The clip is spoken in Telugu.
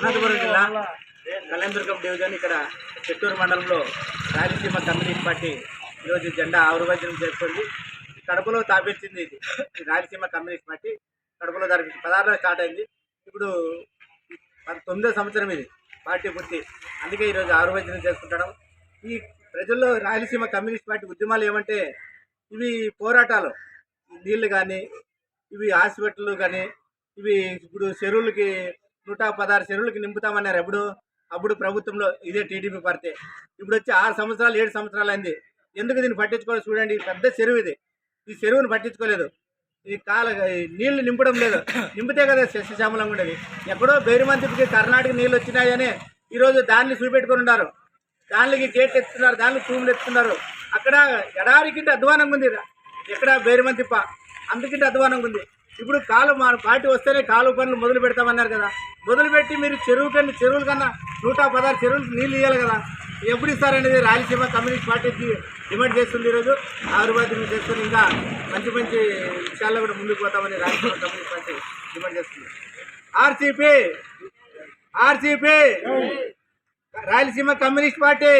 అనంతపురం జిల్లా కళ్యాణదుర్గం డివిజన్ ఇక్కడ చిత్తూరు మండలంలో రాయలసీమ కమ్యూనిస్ట్ పార్టీ ఈరోజు జెండా ఆవిర్భాజనం చేస్తుంది కడపలో తాపించింది ఇది. Rayalaseema communist party. కడపలో దానికి పదహారులో స్టార్ట్ అయింది. ఇప్పుడు తొమ్మిదో సంవత్సరం ఇది పార్టీ పూర్తి. అందుకే ఈరోజు ఆవిర్భాజనం చేసుకుంటాం ఈ ప్రజల్లో రాయలసీమ కమ్యూనిస్ట్ పార్టీ ఉద్యమాలు ఏమంటే ఇవి పోరాటాలు. నీళ్ళు కానీ ఇవి హాస్పిటల్ కానీ ఇవి ఇప్పుడు చెరువులకి నూట పదహారు చెరువులకు నింపుతామన్నారు ఎప్పుడు? అప్పుడు ప్రభుత్వంలో ఇదే టీడీపీ పార్టీ. ఇప్పుడు వచ్చి ఆరు సంవత్సరాలు ఏడు సంవత్సరాలు అయింది. ఎందుకు దీన్ని పట్టించుకోవాలి చూడండి పెద్ద చెరువు ఇది. ఈ చెరువుని పట్టించుకోలేదు. ఈ కాల నీళ్ళు నింపడం లేదు. నింపితే కదా సస్యశ్యామలంగా ఉండేది. ఎక్కడో బేరుమంతికి కర్ణాటక నీళ్ళు వచ్చినాయని ఈరోజు దాన్ని చూపెట్టుకుని ఉన్నారు. దానికి గేట్ ఎత్తున్నారు దానికి తూములు ఎత్తున్నారు అక్కడ ఎడారికింటే అధ్వానంగా ఉంది. ఎక్కడ బేరుమంతిప్ప? అందుకింటే అధ్వానంగా ఉంది. ఇప్పుడు కాలు మా పార్టీ వస్తేనే కాలు పనులు మొదలు పెడతామన్నారు కదా. మొదలుపెట్టి మీరు చెరువు కన్నా చెరువుల కన్నా నూట పదహారు చెరువులు నీళ్ళు ఇవ్వాలి కదా. ఎప్పుడు ఇస్తారనేది రాయలసీమ కమ్యూనిస్ట్ పార్టీకి డిమాండ్ చేస్తుంది ఈరోజు. ఆయుర్వేదం చేసుకుని ఇంకా మంచి మంచి విషయాల్లో కూడా ముందుకు పోతామని రాయలసీమ కమ్యూనిస్ట్ పార్టీ డిమాండ్ చేస్తుంది. RCP RCP Rayalaseema communist party.